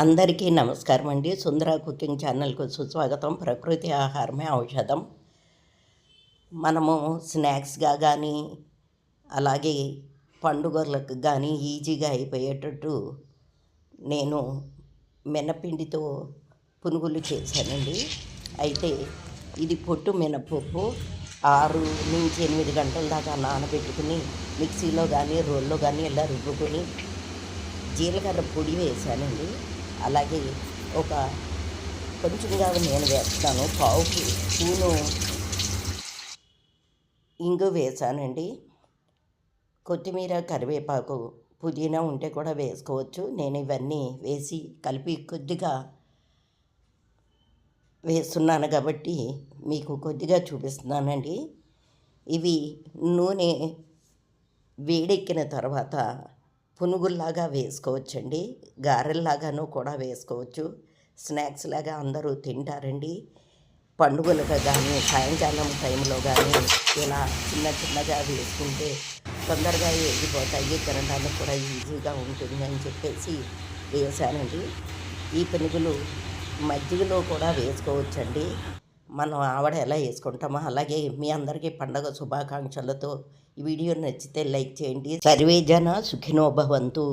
అందరికీ నమస్కారం అండి సుందర కుకింగ్ ఛానల్కు సుస్వాగతం. ప్రకృతి ఆహారమే ఔషధం. మనము స్నాక్స్గా కానీ అలాగే పండుగలకు కానీ ఈజీగా అయిపోయేటట్టు నేను మినపిండితో పునుగులు చేశానండి. అయితే ఇది పొట్టు మినపప్పు. ఆరు నుంచి ఎనిమిది గంటల దాకా నానబెట్టుకుని మిక్సీలో కానీ రోల్లో కానీ ఇలా రుబ్బుకొని జీలకర్ర పొడి వేసానండి అలాగే ఒక కొంచెంగా నేను వేస్తాను పావుకి స్పూను ఇంగు వేసానండి. కొత్తిమీర కరివేపాకు పుదీనా ఉంటే కూడా వేసుకోవచ్చు. నేను ఇవన్నీ వేసి కలిపి కొద్దిగా వేస్తున్నాను కాబట్టి మీకు కొద్దిగా చూపిస్తున్నానండి. ఇవి నూనె వేడెక్కిన తర్వాత పునుగుల్లాగా వేసుకోవచ్చండి. గారెల్లాగాను కూడా వేసుకోవచ్చు. స్నాక్స్ లాగా అందరూ తింటారండి. పండుగలుగా కానీ సాయంకాలం టైంలో కానీ ఇలా చిన్న చిన్నగా వేసుకుంటే తొందరగా ఎగిపోతాయి తినడానికి కూడా ఈజీగా ఉంటుంది అని చెప్పేసి వేసానండి ఈ పునుగులు మజ్జిగలో కూడా వేసుకోవచ్చండి. మనం ఆవిడ ఎలా వేసుకుంటామో అలాగే మీ అందరికీ పండగ శుభాకాంక్షలతో ఈ వీడియో నచ్చితే లైక్ చేయండి. సర్వే జన సుఖినోభవంతు